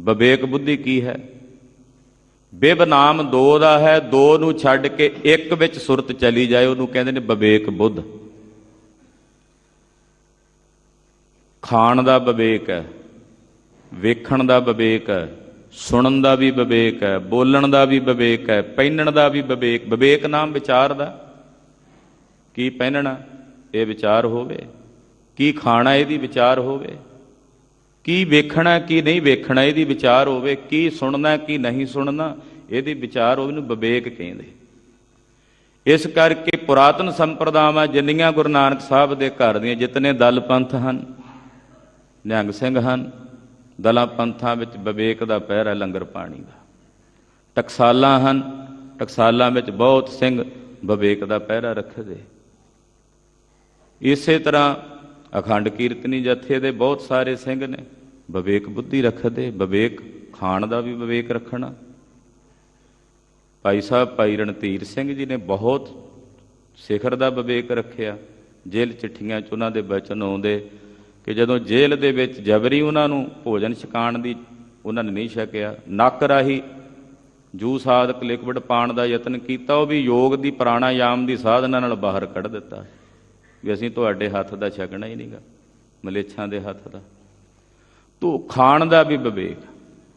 ਵਿਵੇਕ ਬੁੱਧੀ ਕੀ ਹੈ? ਬੇਬਨਾਮ ਦੋ ਦਾ ਹੈ, ਦੋ ਨੂੰ ਛੱਡ ਕੇ ਇੱਕ ਵਿੱਚ ਸੁਰਤ ਚਲੀ ਜਾਏ, ਉਹਨੂੰ ਕਹਿੰਦੇ ਨੇ ਵਿਵੇਕ ਬੁੱਧ। ਖਾਣ ਦਾ ਵਿਵੇਕ ਹੈ, ਵੇਖਣ ਦਾ ਵਿਵੇਕ ਹੈ, ਸੁਣਨ ਦਾ ਵੀ ਵਿਵੇਕ ਹੈ, ਬੋਲਣ ਦਾ ਵੀ ਵਿਵੇਕ ਹੈ, ਪਹਿਨਣ ਦਾ ਵੀ ਵਿਵੇਕ ਵਿਵੇਕ ਨਾਮ ਵਿਚਾਰ ਦਾ। ਕੀ ਪਹਿਨਣਾ? ਇਹ ਵਿਚਾਰ ਹੋਵੇ। ਕੀ ਖਾਣਾ ਇਹਦੀ ਵਿਚਾਰ ਹੋਵੇ? ਕੀ ਵੇਖਣਾ, ਕੀ ਨਹੀਂ ਵੇਖਣਾ, ਇਹਦੀ ਵਿਚਾਰ ਹੋਵੇ ਕੀ ਸੁਣਨਾ, ਕੀ ਨਹੀਂ ਸੁਣਨਾ, ਇਹਦੀ ਵਿਚਾਰ ਹੋਵੇ ਨੂੰ ਵਿਵੇਕ ਕਹਿੰਦੇ। ਇਸ ਕਰਕੇ ਪੁਰਾਤਨ ਸੰਪਰਦਾਵਾਂ ਜਿੰਨੀਆਂ ਗੁਰੂ ਨਾਨਕ ਸਾਹਿਬ ਦੇ ਘਰ ਦੀਆਂ ਜਿਤਨੇ ਦਲ ਪੰਥ ਹਨ, ਨਿਹੰਗ ਸਿੰਘ ਹਨ, ਦਲਾਂ ਪੰਥਾਂ ਵਿੱਚ ਵਿਵੇਕ ਦਾ ਪਹਿਰਾ ਲੰਗਰ ਪਾਣੀ ਦਾ। ਟਕਸਾਲਾਂ ਹਨ, ਟਕਸਾਲਾਂ ਵਿੱਚ ਬਹੁਤ ਸਿੰਘ ਵਿਵੇਕ ਦਾ ਪਹਿਰਾ ਰੱਖਦੇ। ਇਸੇ ਤਰ੍ਹਾਂ ਅਖੰਡ ਕੀਰਤਨੀ ਜਥੇ ਦੇ ਬਹੁਤ ਸਾਰੇ ਸਿੰਘ ਨੇ। ਵਿਵੇਕ ਬੁੱਧੀ ਰੱਖਦੇ, ਵਿਵੇਕ ਖਾਣ ਦਾ ਵੀ ਵਿਵੇਕ ਰੱਖਣਾ। ਭਾਈ ਸਾਹਿਬ, ਭਾਈ ਰਣਧੀਰ ਸਿੰਘ ਜੀ ਨੇ ਬਹੁਤ ਸਿਖਰ ਦਾ ਵਿਵੇਕ ਰੱਖਿਆ। ਜੇਲ੍ਹ ਚਿੱਠੀਆਂ 'ਚ ਉਹਨਾਂ ਦੇ ਬਚਨ ਆਉਂਦੇ ਕਿ ਜਦੋਂ ਜੇਲ੍ਹ ਦੇ ਵਿੱਚ ਜਬਰੀ ਉਹਨਾਂ ਨੂੰ ਭੋਜਨ ਛਕਾਣ ਦੀ ਉਹਨਾਂ ਨੇ ਨਹੀਂ ਛਕਿਆ, ਨੱਕ ਰਾਹੀ ਜੂਸ ਆਦਿਕ ਲਿਕਵਿਡ ਪਾਣ ਦਾ ਯਤਨ ਕੀਤਾ, ਉਹ ਵੀ ਯੋਗ ਦੀ ਪ੍ਰਾਣਾਯਾਮ ਦੀ ਸਾਧਨਾ ਨਾਲ ਬਾਹਰ ਕੱਢ ਦਿੱਤਾ। ਵੀ ਅਸੀਂ ਤੁਹਾਡੇ ਹੱਥ ਦਾ ਛਕਣਾ ਹੀ ਨਹੀਂਗਾ, ਮਲੇਛਾਂ ਦੇ ਹੱਥ ਦਾ। ਤੂੰ ਖਾਣ ਦਾ ਵੀ ਵਿਵੇਕ।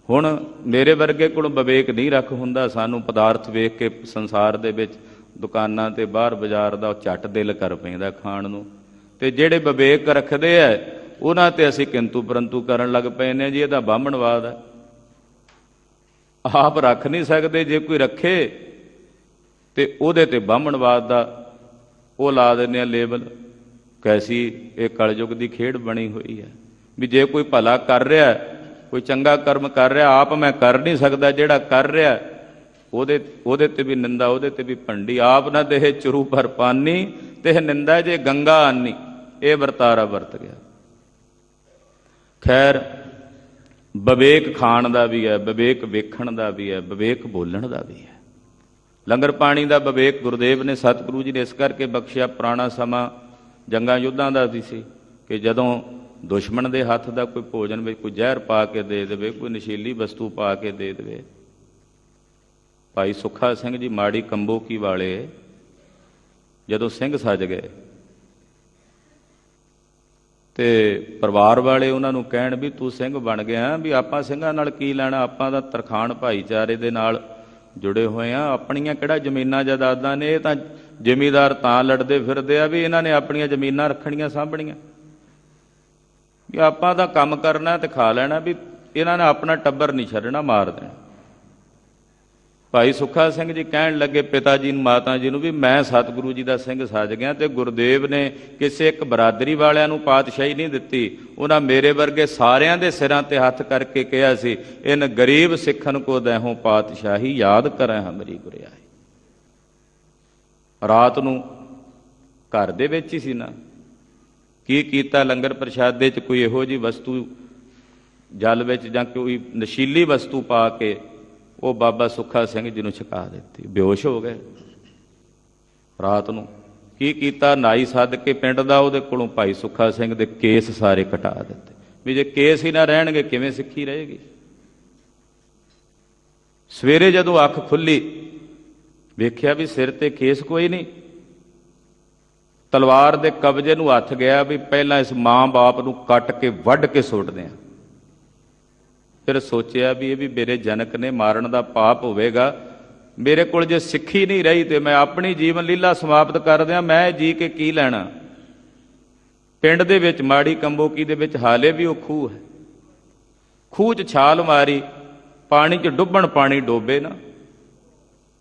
ਹੁਣ ਮੇਰੇ ਵਰਗੇ ਕੋਲ ਵਿਵੇਕ ਨਹੀਂ ਰੱਖ ਹੁੰਦਾ, ਸਾਨੂੰ ਪਦਾਰਥ ਵੇਖ ਕੇ ਸੰਸਾਰ ਦੇ ਵਿੱਚ ਦੁਕਾਨਾਂ ਤੇ ਬਾਹਰ ਬਾਜ਼ਾਰ ਦਾ ਉਹ ਝੱਟ ਦਿਲ ਕਰ ਪੈਂਦਾ ਖਾਣ ਨੂੰ। ਤੇ ਜਿਹੜੇ ਵਿਵੇਕ ਰੱਖਦੇ ਐ, ਉਹਨਾਂ ਤੇ ਅਸੀਂ ਕਿੰਤੂ ਪਰੰਤੂ ਕਰਨ ਲੱਗ ਪਏ ਨੇ ਜੀ, ਇਹਦਾ ਬਾਹਮਣਵਾਦ ਹੈ ਆਪ ਰੱਖ ਨਹੀਂ ਸਕਦੇ, ਜੇ ਕੋਈ ਰੱਖੇ, ਤੇ ਉਹਦੇ ਤੇ ਬਾਹਮਣਵਾਦ ਦਾ ਉਹ ਲਾ ਦਿੰਦੇ ਆ ਲੇਬਲ। ਕੈਸੀ ਇਹ ਕਲਯੁਗ ਦੀ ਖੇਡ ਬਣੀ ਹੋਈ ਹੈ। ਵੀ ਜੇ ਕੋਈ ਭਲਾ ਕਰ ਰਿਹਾ ਕੋਈ ਚੰਗਾ ਕਰਮ ਕਰ ਰਿਹਾ, ਆਪ ਮੈਂ ਕਰ ਨਹੀਂ ਸਕਦਾ, ਜਿਹੜਾ ਕਰ ਰਿਹਾ ਉਹਦੇ ਉਹਦੇ ਤੇ ਵੀ ਨਿੰਦਾ, ਉਹਦੇ ਤੇ ਵੀ ਭੰਡੀ। ਆਪ ਨਾ ਦੇਹ ਚਰੂ ਪਰ ਪਾਨੀ ਤੇ ਨਿੰਦਾ ਜੇ ਗੰਗਾ ਆਨੀ। ਇਹ ਵਰਤਾਰਾ ਵਰਤ ਗਿਆ। ਖੈਰ, ਵਿਵੇਕ ਖਾਣ ਦਾ ਵੀ ਹੈ, ਵਿਵੇਕ ਵੇਖਣ ਦਾ ਵੀ ਹੈ, ਵਿਵੇਕ ਬੋਲਣ ਦਾ ਵੀ ਹੈ। ਲੰਗਰ ਪਾਣੀ ਦਾ ਵਿਵੇਕ ਗੁਰਦੇਵ ਨੇ ਸਤਿਗੁਰੂ ਜੀ ਨੇ ਇਸ ਕਰਕੇ ਬਖਸ਼ਿਆ, ਪੁਰਾਣਾ ਸਮਾਂ ਜੰਗਾਂ ਯੁੱਧਾਂ ਦਾ ਵੀ ਸੀ ਕਿ ਜਦੋਂ ਦੁਸ਼ਮਣ ਦੇ ਹੱਥ ਦਾ ਕੋਈ ਭੋਜਨ ਵਿੱਚ ਕੋਈ ਜ਼ਹਿਰ ਪਾ ਕੇ ਦੇ ਦੇਵੇ, ਕੋਈ ਨਸ਼ੀਲੀ ਵਸਤੂ ਪਾ ਕੇ ਦੇ ਦੇਵੇ। ਭਾਈ ਸੁੱਖਾ ਸਿੰਘ ਜੀ ਮਾੜੀ ਕੰਬੋਕੀ ਵਾਲੇ ਜਦੋਂ ਸਿੰਘ ਸੱਜ ਗਏ ਤੇ ਪਰਿਵਾਰ ਵਾਲੇ ਉਹਨਾਂ ਨੂੰ ਕਹਿਣ ਵੀ ਤੂੰ ਸਿੰਘ ਬਣ ਗਿਆ, ਵੀ ਆਪਾਂ ਸਿੰਘਾਂ ਨਾਲ ਕੀ ਲੈਣਾ, ਆਪਾਂ ਦਾ ਤਰਖਾਣ ਭਾਈਚਾਰੇ ਦੇ ਨਾਲ ਜੁੜੇ ਹੋਏ ਆ, ਆਪਣੀਆਂ ਕਿਹੜਾ ਜ਼ਮੀਨਾਂ ਜਾਇਦਾਦਾਂ ਨੇ, ਇਹ ਤਾਂ ਜ਼ਿਮੀਦਾਰ ਤਾਂ ਲੜਦੇ ਫਿਰਦੇ ਆ ਵੀ ਇਹਨਾਂ ਨੇ ਆਪਣੀਆਂ ਜ਼ਮੀਨਾਂ ਰੱਖਣੀਆਂ, ਸਾਂਭਣੀਆਂ। ਵੀ ਆਪਾਂ ਤਾਂ ਕੰਮ ਕਰਨਾ ਤੇ ਖਾ ਲੈਣਾ ਵੀ ਇਹਨਾਂ ਨੇ ਆਪਣਾ ਟੱਬਰ ਨਹੀਂ ਛੱਡਣਾ, ਮਾਰ ਦੇਣਾ। ਭਾਈ ਸੁੱਖਾ ਸਿੰਘ ਜੀ ਕਹਿਣ ਲੱਗੇ, ਪਿਤਾ ਜੀ ਨੂੰ, ਮਾਤਾ ਜੀ ਨੂੰ ਵੀ ਮੈਂ ਸਤਿਗੁਰੂ ਜੀ ਦਾ ਸਿੰਘ ਸੱਜ ਗਿਆ ਤੇ ਗੁਰਦੇਵ ਨੇ ਕਿਸੇ ਇੱਕ ਬਰਾਦਰੀ ਵਾਲਿਆਂ ਨੂੰ ਪਾਤਸ਼ਾਹੀ ਨਹੀਂ ਦਿੱਤੀ। ਉਹਨਾਂ ਮੇਰੇ ਵਰਗੇ ਸਾਰਿਆਂ ਦੇ ਸਿਰਾਂ ਤੇ ਹੱਥ ਕਰਕੇ ਕਿਹਾ ਸੀ, ਇਨ ਗਰੀਬ ਸਿੱਖਨ ਕੋ ਦਹਿਓ ਪਾਤਸ਼ਾਹੀ, ਯਾਦ ਕਰੈ ਹਮਰੀ ਗੁਰਿਆਈ। ਰਾਤ ਨੂੰ ਘਰ ਦੇ ਵਿੱਚ ਹੀ ਸੀ ਨਾ। ਕੀ ਕੀਤਾ ਲੰਗਰ ਪ੍ਰਸ਼ਾਦੇ ਚ ਕੋਈ ਇਹੋ ਜੀ ਵਸਤੂ, ਜਲ ਵਿੱਚ ਜਾਂ ਕੋਈ ਨਸ਼ੀਲੀ ਵਸਤੂ ਪਾ ਕੇ ਉਹ ਬਾਬਾ ਸੁੱਖਾ ਸਿੰਘ ਜੀ ਨੂੰ ਛਕਾ ਦਿੱਤੀ। ਬੇਹੋਸ਼ ਹੋ ਗਏ। ਰਾਤ ਨੂੰ ਕੀ ਕੀਤਾ? ਨਾਈ ਸੱਦ ਕੇ ਪਿੰਡ ਦਾ ਉਹਦੇ ਕੋਲੋਂ ਭਾਈ ਸੁੱਖਾ ਸਿੰਘ ਦੇ ਕੇਸ ਸਾਰੇ ਕਟਾ ਦਿੱਤੇ। ਵੀ ਜੇ ਕੇਸ ਹੀ ਨਾ ਰਹਿਣਗੇ, ਕਿਵੇਂ ਸਿੱਖੀ ਰਹੇਗੀ? ਸਵੇਰੇ ਜਦੋਂ ਅੱਖ ਖੁੱਲੀ, ਵੇਖਿਆ ਵੀ ਸਿਰ ਤੇ ਕੇਸ ਕੋਈ ਨਹੀਂ। ਤਲਵਾਰ ਦੇ ਕਬਜ਼ੇ ਨੂੰ ਹੱਥ ਗਿਆ ਵੀ ਪਹਿਲਾਂ ਇਸ ਮਾਂ-ਬਾਪ ਨੂੰ ਕੱਟ ਕੇ ਵੱਢ ਕੇ ਸੁੱਟਦੇ ਆ। ਫਿਰ ਸੋਚਿਆ ਵੀ ਇਹ ਵੀ ਮੇਰੇ ਜਨਕ ਨੇ ਮਾਰਨ ਦਾ ਪਾਪ ਹੋਵੇਗਾ। ਮੇਰੇ ਕੋਲ ਜੇ ਸਿੱਖੀ ਨਹੀਂ ਰਹੀ ਤੇ ਮੈਂ ਆਪਣੀ ਜੀਵਨ ਲੀਲਾ ਸਮਾਪਤ ਕਰ ਦਿਆਂ, ਮੈਂ ਜੀ ਕੇ ਕੀ ਲੈਣਾ? ਪਿੰਡ ਦੇ ਵਿੱਚ ਮਾੜੀ ਕੰਬੋਕੀ ਦੇ ਵਿੱਚ ਹਾਲੇ ਵੀ ਉਹ ਖੂਹ ਹੈ। ਖੂਹ 'ਚ ਛਾਲ ਮਾਰੀ, ਪਾਣੀ 'ਚ ਡੁੱਬਣ ਪਾਣੀ ਡੋਬੇ ਨਾ।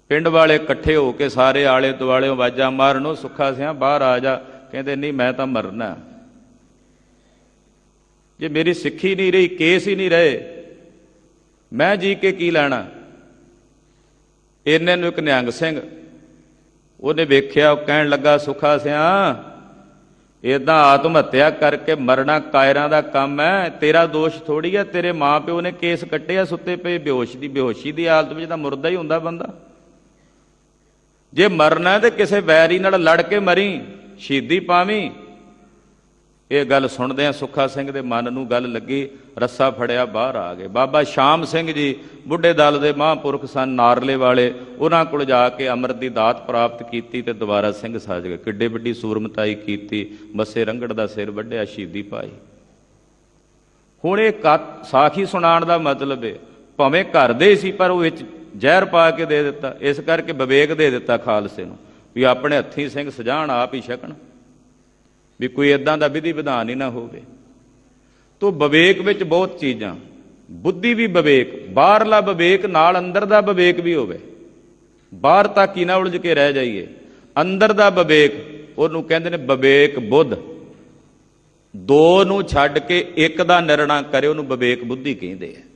ਪਿੰਡ ਵਾਲੇ ਇਕੱਠੇ ਹੋ ਕੇ ਸਾਰੇ ਆਲੇ ਦੁਆਲੇ ਆਵਾਜ਼ਾਂ ਉਹ ਸੁੱਖਾ ਸਿਆ, ਬਾਹਰ ਆ ਜਾ। ਕਹਿੰਦੇ, ਨਹੀਂ, ਮੈਂ ਤਾਂ ਮਰਨਾ। ਜੇ ਮੇਰੀ ਸਿੱਖੀ ਨਹੀਂ ਰਹੀ, ਕੇਸ ਹੀ ਨਹੀਂ ਰਹੇ ਮੈਂ ਜੀ ਕੇ ਕੀ ਲੈਣਾ? ਇਹਨੇ ਨੂੰ ਇੱਕ ਨਿਹੰਗ ਸਿੰਘ। ਉਹਨੇ ਵੇਖਿਆ, ਉਹ ਕਹਿਣ ਲੱਗਾ, ਸੁਖਾ ਸਿਆ ਇਦਾਂ ਆਤਮ ਹੱਤਿਆ ਕਰਕੇ ਮਰਨਾ ਕਾਇਰਾਂ ਦਾ ਕੰਮ ਹੈ। ਤੇਰਾ ਦੋਸ਼ ਥੋੜੀ ਹੈ, ਤੇਰੇ ਮਾਪਿਓ ਨੇ ਕੇਸ ਕੱਟਿਆ, ਸੁੱਤੇ ਪਏ ਬੇਹੋਸ਼ ਦੀ, ਬੇਹੋਸ਼ੀ ਦੀ ਹਾਲਤ ਵਿੱਚ ਤਾਂ ਮੁਰਦਾ ਹੀ ਹੁੰਦਾ ਬੰਦਾ। ਜੇ ਮਰਨਾ ਤੇ ਕਿਸੇ ਵੈਰੀ ਨਾਲ ਲੜ ਕੇ ਮਰੀ, ਸ਼ਹੀਦੀ ਪਾਵੀਂ ਇਹ ਗੱਲ ਸੁਣਦੇ ਆ ਸੁੱਖਾ ਸਿੰਘ ਦੇ ਮਨ ਨੂੰ ਗੱਲ ਲੱਗੀ, ਰੱਸਾ ਫੜਿਆ ਬਾਹਰ ਆ ਗਏ। ਬਾਬਾ ਸ਼ਾਮ ਸਿੰਘ ਜੀ, ਬੁੱਢੇ ਦਲ ਦੇ ਮਹਾਂਪੁਰਖ ਸਨ, ਨਾਰਲੇ ਵਾਲੇ, ਉਹਨਾਂ ਕੋਲ ਜਾ ਕੇ ਅੰਮ੍ਰਿਤ ਦੀ ਦਾਤ ਪ੍ਰਾਪਤ ਕੀਤੀ ਤੇ ਦੁਬਾਰਾ ਸਿੰਘ ਸਜ ਗਏ। ਕਿੱਡੇ ਵੱਡੀ ਸੂਰਮਤਾਈ ਕੀਤੀ, ਮੱਸੇ ਰੰਗੜ ਦਾ ਸਿਰ ਵੱਢਿਆ, ਸ਼ਹੀਦੀ ਪਾਈ। ਹੁਣ ਇਹ ਕਥ- ਸਾਖੀ ਸੁਣਾਉਣ ਦਾ ਮਤਲਬ ਹੈ ਭਾਵੇਂ ਘਰ ਦੇ ਸੀ, ਪਰ ਉਹ ਵਿੱਚ ਜ਼ਹਿਰ ਪਾ ਕੇ ਦੇ ਦਿੱਤਾ। ਇਸ ਕਰਕੇ ਵਿਵੇਕ ਦੇ ਦਿੱਤਾ ਖਾਲਸੇ ਨੂੰ, ਵੀ ਆਪਣੇ ਹੱਥੀਂ ਸਿੰਘ ਸਜਾਣ ਆਪ ਹੀ ਛਕਣ। ਵੀ ਕੋਈ ਇਦਾਂ ਦਾ ਵਿਧੀ ਵਿਧਾਨ ਹੀ ਨਾ ਹੋਵੇ। ਤੋ ਵਿਵੇਕ ਵਿੱਚ ਬਹੁਤ ਚੀਜ਼ਾਂ। ਬੁੱਧੀ ਵੀ ਵਿਵੇਕ, ਬਾਹਰਲਾ ਵਿਵੇਕ, ਨਾਲ ਅੰਦਰ ਦਾ ਵਿਵੇਕ ਵੀ ਹੋਵੇ। ਬਾਹਰ ਤੱਕ ਹੀ ਨਾ ਉਲਝ ਕੇ ਰਹਿ ਜਾਈਏ। ਅੰਦਰ ਦਾ ਵਿਵੇਕ, ਉਹਨੂੰ ਕਹਿੰਦੇ ਨੇ ਵਿਵੇਕ ਬੁੱਧ। ਦੋ ਨੂੰ ਛੱਡ ਕੇ ਇੱਕ ਦਾ ਨਿਰਣਾ ਕਰੇ ਉਹਨੂੰ ਵਿਵੇਕ ਬੁੱਧੀ ਕਹਿੰਦੇ ਆ।